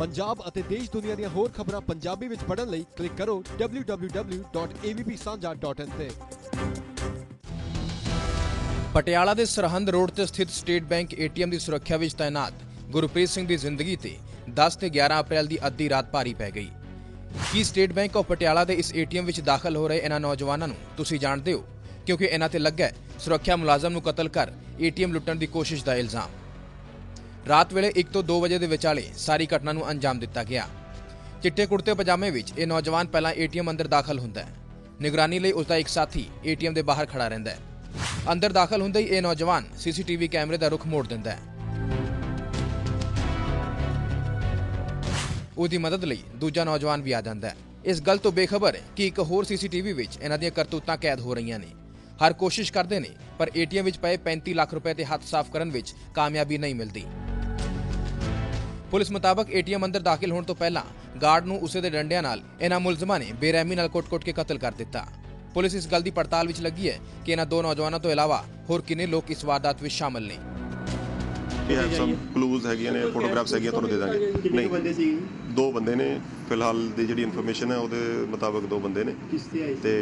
ਪੰਜਾਬ ਅਤੇ ਦੇਸ਼ ਦੁਨੀਆ ਦੀਆਂ ਹੋਰ ਖਬਰਾਂ ਪੰਜਾਬੀ ਵਿੱਚ ਪੜ੍ਹਨ ਲਈ ਕਲਿੱਕ ਕਰੋ www.avpsanja.in ਤੇ। ਪਟਿਆਲਾ ਦੇ ਸਰਹੰਦ ਰੋਡ ਤੇ ਸਥਿਤ ਸਟੇਟ ਬੈਂਕ ਏਟੀਐਮ ਦੀ ਸੁਰੱਖਿਆ ਵਿੱਚ ਤਾਇਨਾਤ ਗੁਰਪ੍ਰੀਤ ਸਿੰਘ ਦੀ ਜ਼ਿੰਦਗੀ ਤੇ 10 ਤੇ 11 ਅਪ੍ਰੈਲ ਦੀ ਅੱਧੀ ਰਾਤ ਭਾਰੀ ਪੈ ਗਈ। ਕੀ ਸਟੇਟ ਬੈਂਕ ਆਫ ਪਟਿਆਲਾ ਦੇ ਇਸ ਏਟੀਐਮ ਵਿੱਚ ਦਾਖਲ ਹੋ ਰਹੇ ਇਹਨਾਂ ਨੌਜਵਾਨਾਂ ਨੂੰ ਤੁਸੀਂ ਜਾਣਦੇ ਹੋ? ਕਿਉਂਕਿ ਇਹਨਾਂ ਤੇ ਲੱਗਾ ਸੁਰੱਖਿਆ ਮੁਲਾਜ਼ਮ ਨੂੰ ਕਤਲ ਕਰ ਏਟੀਐਮ ਲੁੱਟਣ ਦੀ ਕੋਸ਼ਿਸ਼ ਦਾ ਇਲਜ਼ਾਮ। ਰਾਤ ਵੇਲੇ 1 ਤੋਂ 2 ਵਜੇ ਦੇ ਵਿਚਾਲੇ ਸਾਰੀ ਘਟਨਾ ਨੂੰ ਅੰਜਾਮ ਦਿੱਤਾ ਗਿਆ। ਚਿੱਟੇ ਕੁੜਤੇ ਪਜਾਮੇ ਵਿੱਚ ਇਹ ਨੌਜਵਾਨ ਪਹਿਲਾਂ ਏਟੀਐਮ ਅੰਦਰ ਦਾਖਲ ਹੁੰਦਾ ਹੈ। ਨਿਗਰਾਨੀ ਲਈ ਉਸ ਦਾ ਇੱਕ ਸਾਥੀ ਏਟੀਐਮ ਦੇ ਬਾਹਰ ਖੜਾ ਰਹਿੰਦਾ ਹੈ। ਅੰਦਰ ਦਾਖਲ ਹੁੰਦੇ ਹੀ ਇਹ ਨੌਜਵਾਨ ਸੀਸੀਟੀਵੀ ਕੈਮਰੇ ਦਾ ਰੁਖ ਮੋੜ ਦਿੰਦਾ ਹੈ। ਉਹਦੀ ਮਦਦ ਲਈ ਦੂਜਾ ਨੌਜਵਾਨ ਵੀ ਆ ਜਾਂਦਾ ਹੈ। ਇਸ ਗੱਲ ਤੋਂ ਬੇਖਬਰ ਕਿ ਇੱਕ ਹੋਰ ਸੀਸੀਟੀਵੀ ਵਿੱਚ ਇਹਨਾਂ ਦੀਆਂ ਕਰਤੂਤਾਂ ਕੈਦ ਹੋ ਰਹੀਆਂ ਨੇ। ਹਰ ਕੋਸ਼ਿਸ਼ ਕਰਦੇ ਨੇ, ਪਰ ਏਟੀਐਮ ਵਿੱਚ ਪਏ 35 ਲੱਖ ਰੁਪਏ ਤੇ ਹੱਥ ਸਾਫ਼ ਕਰਨ ਵਿੱਚ ਕਾਮਯਾਬੀ ਨਹੀਂ ਮਿਲਦੀ। ਪੁਲਿਸ ਮੁਤਾਬਕ ਏਟੀਐਮ ਅੰਦਰ ਦਾਖਲ ਹੋਣ ਤੋਂ ਪਹਿਲਾਂ ਗਾਰਡ ਨੂੰ ਉਸੇ ਦੇ ਡੰਡਿਆਂ ਨਾਲ ਇਹਨਾਂ ਮੁਲਜ਼ਮਾਂ ਨੇ ਬੇਰਹਿਮੀ ਨਾਲ ਕੁੱਟ-ਕੁੱਟ ਕੇ ਕਤਲ ਕਰ ਦਿੱਤਾ। ਪੁਲਿਸ ਇਸ ਗੱਲ ਦੀ ਪੜਤਾਲ ਵਿੱਚ ਲੱਗੀ ਹੈ ਕਿ ਇਹਨਾਂ ਦੋ ਨੌਜਵਾਨਾਂ ਤੋਂ ਇਲਾਵਾ ਹੋਰ ਕਿੰਨੇ ਲੋਕ ਇਸ ਵਾਰਦਾਤ ਵਿੱਚ ਸ਼ਾਮਲ ਨੇ। ਵੀ ਹੈਵ ਸਮ ਕਲੂਜ਼ ਹੈਗੀਆਂ ਨੇ ਫੋਟੋਗ੍ਰਾਫਸ ਹੈਗੀਆਂ ਤੁਹਾਨੂੰ ਦੇ ਦਾਂਗੇ। ਕੁ ਬੰਦੇ ਸੀ ਦੋ ਬੰਦੇ ਨੇ ਫਿਲਹਾਲ ਦੀ ਜਿਹੜੀ ਇਨਫੋਰਮੇਸ਼ਨ ਹੈ ਉਹਦੇ ਮੁਤਾਬਕ ਦੋ ਬੰਦੇ ਨੇ। ਕਿਸ ਤੇ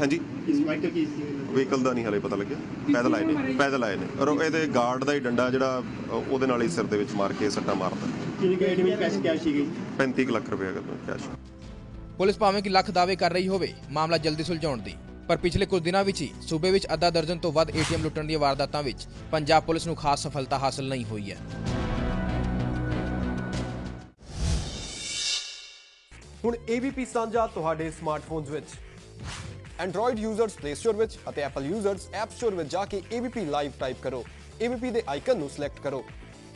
ਹਾਂਜੀ? ਇਸ ਵਾਈਕਲ ਕੀ ਸੀ ਵਹੀਕਲ ਦਾ ਨਹੀਂ ਹਾਲੇ ਪਤਾ ਲੱਗਿਆ। ਪੈਦਲ ਆਏ ਨੇ ਪੈਦਲ ਆਏ ਨੇ। ਔਰ ਇਹਦੇ ਗਾਰਡ ਦਾ ਹੀ ਡੰਡਾ ਜਿਹੜਾ ਉਹਦੇ ਨਾਲ ਹੀ ਸਿਰ ਦੇ ਵਿੱਚ ਮਾਰ ਕੇ ਸੱਟਾ ਮਾਰਦਾ ਕਿੰਨੀ ਗੇਟ ਵਿੱਚ ਪੈਸੇ ਕੈਸ਼ ਸੀਗੇ? 35 ਕੁ ਲੱਖ ਰੁਪਏ ਅਗਰ ਕੈਸ਼ ਪੁਲਿਸ ਭਾਵੇਂ ਕਿ ਲੱਖ ਦਾਅਵੇ ਕਰ ਰਹੀ ਹੋਵੇ ਮਾਮਲਾ ਜਲਦੀ ਸੁਲਝਾਉਣ ਦੀ। ਪਰ ਪਿਛਲੇ ਕੁਝ ਦਿਨਾਂ ਵਿੱਚ ਹੀ ਸੂਬੇ ਵਿੱਚ ਅੱਧਾ ਦਰਜਨ ਤੋਂ ਵੱਧ ਏਟੀਐਮ ਲੁੱਟਣ ਦੀਆਂ ਵਾਰਦਾਤਾਂ ਵਿੱਚ ਪੰਜਾਬ ਪੁਲਿਸ ਨੂੰ ਖਾਸ ਸਫਲਤਾ ਹਾਸਲ ਨਹੀਂ ਹੋਈ ਹੈ। ਹੁਣ AVP ਸਾਂਝਾ ਤੁਹਾਡੇ ਸਮਾਰਟਫੋਨਸ ਵਿੱਚ। Android ਯੂਜ਼ਰਸ Play Store ਵਿੱਚ ਅਤੇ Apple ਯੂਜ਼ਰਸ App Store ਵਿੱਚ ਜਾ ਕੇ AVP ਲਾਈਵ ਟਾਈਪ ਕਰੋ। AVP ਦੇ ਆਈਕਨ ਨੂੰ ਸਿਲੈਕਟ ਕਰੋ।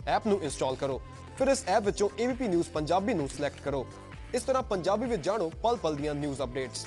ਐਪ ਨੂੰ ਇੰਸਟਾਲ ਕਰੋ। ਫਿਰ ਇਸ ਐਪ ਵਿੱਚੋਂ AVP ਨਿਊਜ਼ ਪੰਜਾਬੀ ਨੂੰ ਸਿਲੈਕਟ ਕਰੋ। ਇਸ ਤਰ੍ਹਾਂ ਪੰਜਾਬੀ ਵਿੱਚ ਜਾਣੋ ਪਲ ਪਲ ਦੀਆਂ ਨਿਊਜ਼ ਅਪਡੇਟਸ